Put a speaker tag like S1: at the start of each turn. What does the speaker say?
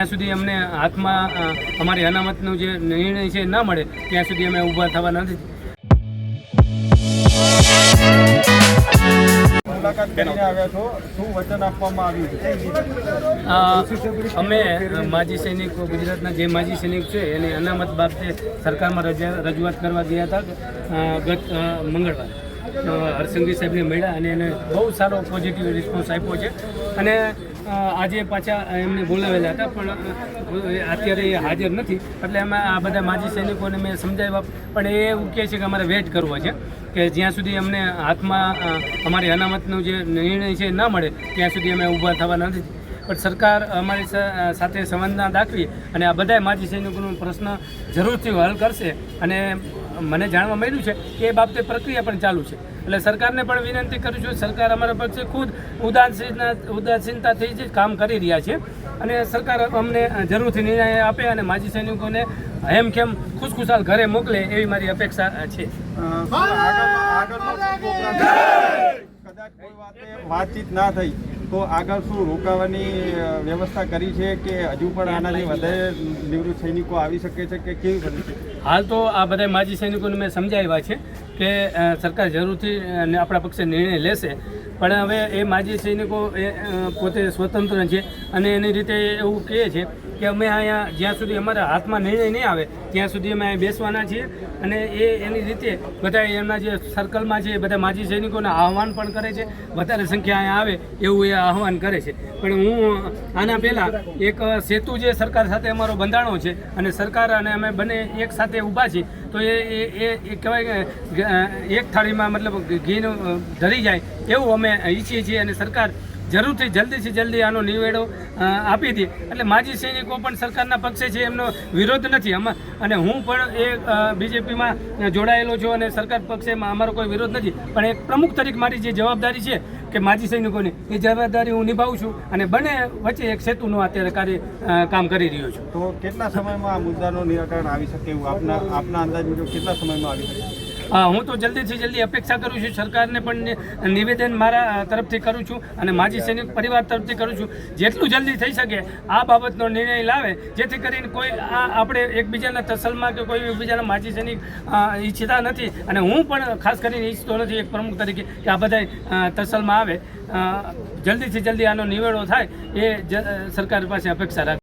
S1: જ્યાં સુધી અમને હાથમાં અમારી અનામતનો જે નિર્ણય છે ના મળે ત્યાં સુધી અમે ઊભા થવા નથી. અમે માજી સૈનિકો ગુજરાતના જે માજી સૈનિક છે એની અનામત બાબતે સરકારમાં રજા રજૂઆત કરવા ગયા હતા ગત મંગળવાર. હરસિંગજી સાહેબને મળ્યા અને એને બહુ સારો પોઝિટિવ રિસ્પોન્સ આપ્યો છે. અને આજે પાછા એમને બોલાવેલા હતા, પણ અત્યારે એ હાજર નથી. એટલે અમે આ બધા માજી સૈનિકોને મેં સમજાવ્યા પણ એ એવું કહે છે કે અમારે વેટ કરવો છે, કે જ્યાં સુધી અમને હાથમાં અમારી અનામતનો જે નિર્ણય છે ન મળે, ત્યાં સુધી અમે ઊભા થવા નથી. પણ સરકાર અમારી સાથે સંવેદના દાખવી અને આ બધા માજી સૈનિકોનો પ્રશ્ન જરૂરથી હલ કરશે અને મને જાણવા મળ્યું છે કે એ બાબતે પ્રક્રિયા પણ ચાલુ છે. એટલે સરકારને પણ વિનંતી કરું છું સરકાર અમારા પક્ષે ખુદ ઉદાસીનતા ઉદાસીનતાથી જ કામ કરી રહ્યા છે. અને સરકાર અમને જરૂરથી નિર્ણય આપે અને માજી સૈનિકોને હેમખેમ ખુશખુશાલ ઘરે મોકલે એવી મારી અપેક્ષા છે?
S2: કદાચ કોઈ વાતે વાતચીત ના થઈ. તો આગળ શું રોકાવાની વ્યવસ્થા કરી છે કે હજુ પણ આનાથી વધારે નિવૃત્ત સૈનિકો આવી શકે છે કે કેવી પરિસ્થિતિ
S1: હાલ તો આ બધા માજી સૈનિકોને મેં સમજાવ્યા છે કે સરકાર જરૂરથી આપણા પક્ષે નિર્ણય લેશે. પણ હવે એ માજી સૈનિકો એ પોતે સ્વતંત્ર છે અને એની રીતે એવું કહે છે કે અમે અહીંયા જ્યાં સુધી અમારા હાથમાં નિર્ણય નહીં આવે, ત્યાં સુધી અમે અહીંયા બેસવાના છીએ અને એ, એની રીતે બધા એમના જે સર્કલમાં છે એ બધા માજી સૈનિકોને આહવાન પણ કરે છે, વધારે સંખ્યા અહીંયા આવે એવું એ આહવાન કરે છે. પણ હું આના પહેલાં એક સેતુ જે સરકાર સાથે અમારો બંધાણો છે અને સરકાર અને અમે બંને એક સાથે ઊભા છીએ, તો એ એ કહેવાય કે એક થાળીમાં મતલબ ઘીનું ધરી જાય એવું અમે ઈચ્છીએ છીએ અને સરકાર જરૂરથી જલ્દીથી જલ્દી આનો નિવેડો આપી દે. એટલે માજી સૈનિકો પણ સરકારના પક્ષે છે, એમનો વિરોધ નથી. આમાં, અને હું પણ એ બીજેપીમાં જોડાયેલો છું અને સરકાર પક્ષે અમારો કોઈ વિરોધ નથી. પણ એક પ્રમુખ તરીકે મારી જે જવાબદારી છે કે માજી સૈનિકોની, એ જવાબદારી હું નિભાવું છું અને બંને વચ્ચે એક સેતુનું અત્યારે કાર્ય કામ કરી રહ્યો છું.
S2: તો કેટલા સમયમાં આ મુદ્દાનું નિરાકરણ આવી શકે એવું આપના આપના અંદાજ મુજબ કેટલા સમયમાં આવી શકે?
S1: હા તો જલ્દીથી જલ્દી અપેક્ષા કરું છું સરકારને પણ નિવેદન મારા તરફથી કરું છું અને માજી સૈનિક પરિવાર તરફથી કરું છું. જેટલું જલ્દી થઈ શકે, આ બાબતનો નિર્ણય લાવે. જેથી કરીને કોઈ આ આપણે એકબીજાના તસલમાં કે કોઈ એકબીજાના માજી સૈનિક ઈચ્છતા નથી. અને હું પણ ખાસ કરીને ઈચ્છતો નથી એક પ્રમુખ તરીકે કે આ બધા તસલમાં આવે. જલ્દીથી જલ્દી આનો નિવેડો થાય એ સરકાર પાસે અપેક્ષા રાખ.